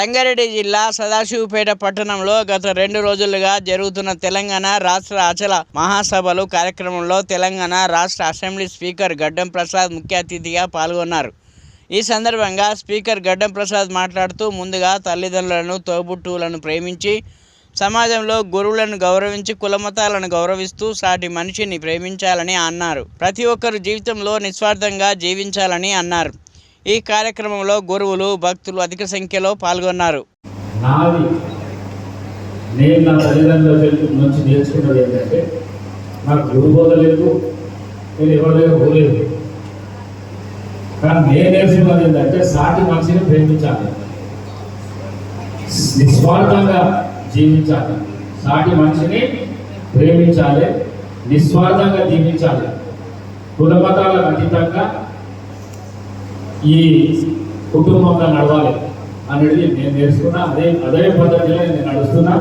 సంగారెడ్డి జిల్లా సదాశివపేట పట్టణంలో గత రెండు రోజులుగా జరుగుతున్న తెలంగాణ రాష్ట్ర అచల మహాసభలు కార్యక్రమంలో తెలంగాణ రాష్ట్ర అసెంబ్లీ స్పీకర్ గడ్డం ప్రసాద్ ముఖ్య అతిథిగా పాల్గొన్నారు. ఈ సందర్భంగా స్పీకర్ గడ్డం ప్రసాద్ మాట్లాడుతూ ముందుగా తల్లిదండ్రులను తోబుట్టువులను ప్రేమించి సమాజంలో గురువులను గౌరవించి కులమతాలను గౌరవిస్తూ సాటి మనిషిని ప్రేమించాలని అన్నారు. ప్రతి ఒక్కరు జీవితంలో నిస్వార్థంగా జీవించాలని అన్నారు. ఈ కార్యక్రమంలో గురువులు భక్తులు అధిక సంఖ్యలో పాల్గొన్నారు. నాది నేను నా తల్లిదండ్రుల నుంచి నేర్చుకున్నది ఏంటంటే నాకు గురు బోధ లేదు నేను ఎవరి దగ్గర పోలేదు. కానీ నేను నేర్చుకున్నది ఏంటంటే సాటి మనిషిని ప్రేమించాలి. నిస్వార్థంగా జీవించాలి. సాటి మనిషిని ప్రేమించాలి నిస్వార్థంగా జీవించాలి. కులమతాలకు అతీతంగా ఈ కుటుంబంగా నడవాలి అనేది నేను నేర్చుకున్నా. అదే అదే పద్ధతిలో నేను నడుస్తున్నా.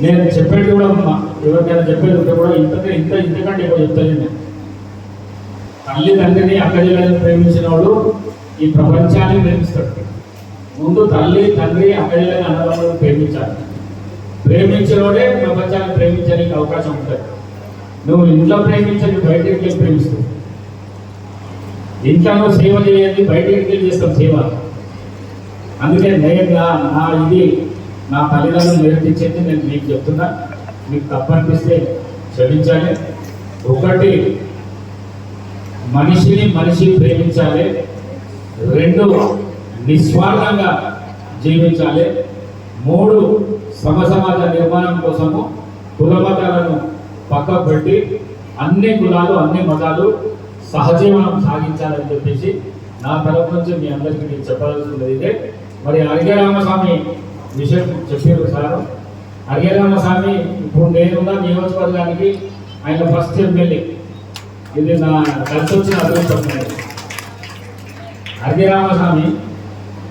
నేను చెప్పేది కూడా ఎవరికైనా చెప్పేది ఉంటే కూడా ఇంత ఇంత ఇంతకంటే ఎక్కువ చెప్తాను నేను. తల్లి తండ్రిని అక్కజల్లని ప్రేమించిన వాడు ఈ ప్రపంచాన్ని ప్రేమిస్తాడు. ముందు తల్లి తండ్రి అక్కజల్లని అన్నదమ్ములను ప్రేమించాలి. ప్రేమించినోడే ప్రపంచాన్ని ప్రేమించడానికి అవకాశం ఉంటుంది. నువ్వు ఇంట్లో ప్రేమించని బయటికి ప్రేమిస్తావు. ఇంట్లో సేవ చేయండి బయటకి వెళ్ళి చేస్తాం సేవ. అందుకే నేను నా నా ఇది నా తల్లిదండ్రులు నేర్పించేది నేను మీకు చెప్తున్నా. మీకు తప్పనిపిస్తే క్షమించాలి. ఒకటి మనిషిని మనిషి ప్రేమించాలి. రెండు నిస్వార్థంగా జీవించాలి. మూడు సమసమాజ నిర్మాణం కోసము కులమతాలను పక్కకు పెట్టి అన్ని కులాలు అన్ని మతాలు సహజీవనం సాగించాలని చెప్పేసి నా తరపు నుంచి మీ అందరికీ నేను చెప్పాల్సింది అయితే మరి అరిగరామస్వామి విషయం చెప్పారు సార్. అరిగరామస్వామి ఇప్పుడు నేనున్న నియోజకవర్గానికి ఆయన ఫస్ట్ ఎమ్మెల్యే. ఇది నా కలిసి వచ్చిన అదృష్టం అడిగే రామస్వామి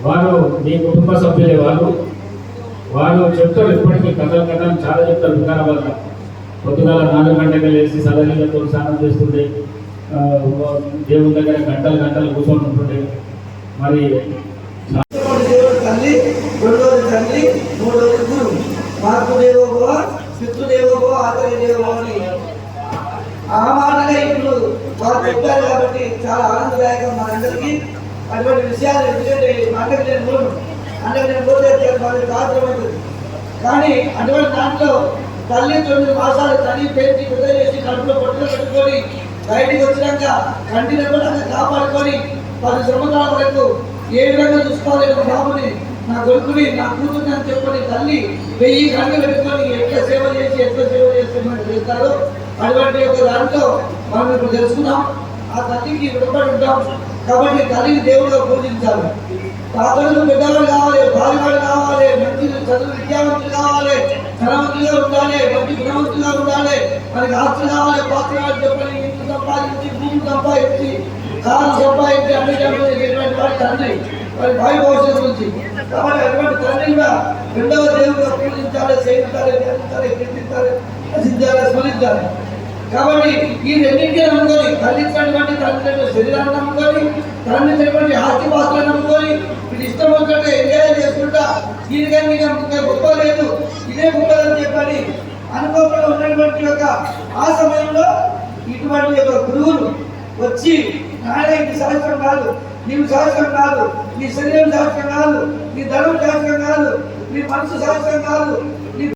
వారు మీ కుటుంబ సభ్యులే వారు. వారు చెప్తారు ఇప్పటికీ కథలు కథలు చాలా చెప్తారు వికారాబాద్ పొద్దుగాల నాలుగు గంటలకు లేచి సలహీలతో స్నానం చేస్తుండే. దేవుని దగ్గర గంటలు గంటలు కూర్చొని ఉంటుండే. మరి తల్లి రెండవది తల్లి మూడవది గురువు మాతృదేవో భవ పితృదేవో భవ అని. ఆ మాటగా ఇప్పుడు వారు చెప్పారు కాబట్టి చాలా ఆనందదాయకం మనందరికీ. అటువంటి విషయాలు ఎందుకంటే మాటకు నేను అంటే నేను పోతే వాళ్ళకి సాధ్యమవుతుంది కానీ అటువంటి దాంట్లో తల్లి తొమ్మిది మాసాలు తల్లి పెంచి పెద్ద చేసి కడుపులో పొట్టులో బయటికి వచ్చినాక కంటిని కూడా కాపాడుకొని పది సంవత్సరాల వరకు ఏ విధంగా చూసుకోవాలి ఒక బాబుని నా కొడుకుని నా కూతుర్ని అని చెప్పని తల్లి వెయ్యి కళ్ళు పెట్టుకొని ఎట్లా సేవ చేసి ఎట్లా సేవ చేస్తే మనం చేస్తారో అటువంటి ఒక దాంట్లో మనం ఇప్పుడు తెలుసుకున్నాం ఆ తల్లికి రుణపడి ఉంటాం. కాబట్టి తల్లిని దేవుడిగా పూజించాలి. తాతలు పెద్దవాళ్ళు కావాలి బాలివాళ్ళు కావాలి మంచి చదువు విద్యావంతులు కావాలి ధనవంతులుగా ఉండాలి మంచి గుణవంతులుగా ఉండాలి మనకి ఆస్తులు కావాలి పాత్ర చెప్పని సంపాదించి భూమి సంపాదించి కాలు సంపాదించి అన్ని సంపాదించేటువంటి వాడి తండ్రి వారి భావి భవిష్యత్తు గురించి. కాబట్టి అటువంటి తండ్రిగా రెండవ దేవుడిగా పూజించాలి సేవించాలి ధ్యానించాలి కీర్తించాలి రచించాలి స్మరించాలి. కాబట్టి ఈ రెండింటిని నమ్ముకొని తల్లిచ్చినటువంటి తల్లిదండ్రుల శరీరాన్ని నమ్ముకొని తల్లిచ్చినటువంటి ఆస్తి పాత్రలు నమ్ముకొని వీళ్ళు ఇష్టం వచ్చినట్టు ఎంజాయ్ చేసుకుంటా దీనికని ఇంకా గొప్ప లేదు ఇదే గొప్పదని చెప్పని అనుకోకుండా ఉన్నటువంటి యొక్క ఆ సమయంలో ఇటువంటి యొక్క గురువులు వచ్చి నాలుగైదు సంవత్సరం కాదు. నీవు శాస్త్రం కాదు. నీ శరీరం శాస్త్రం కాదు. నీ ధనం శాస్త్రం కాదు. నీ మనసు శాస్త్రం కాదు.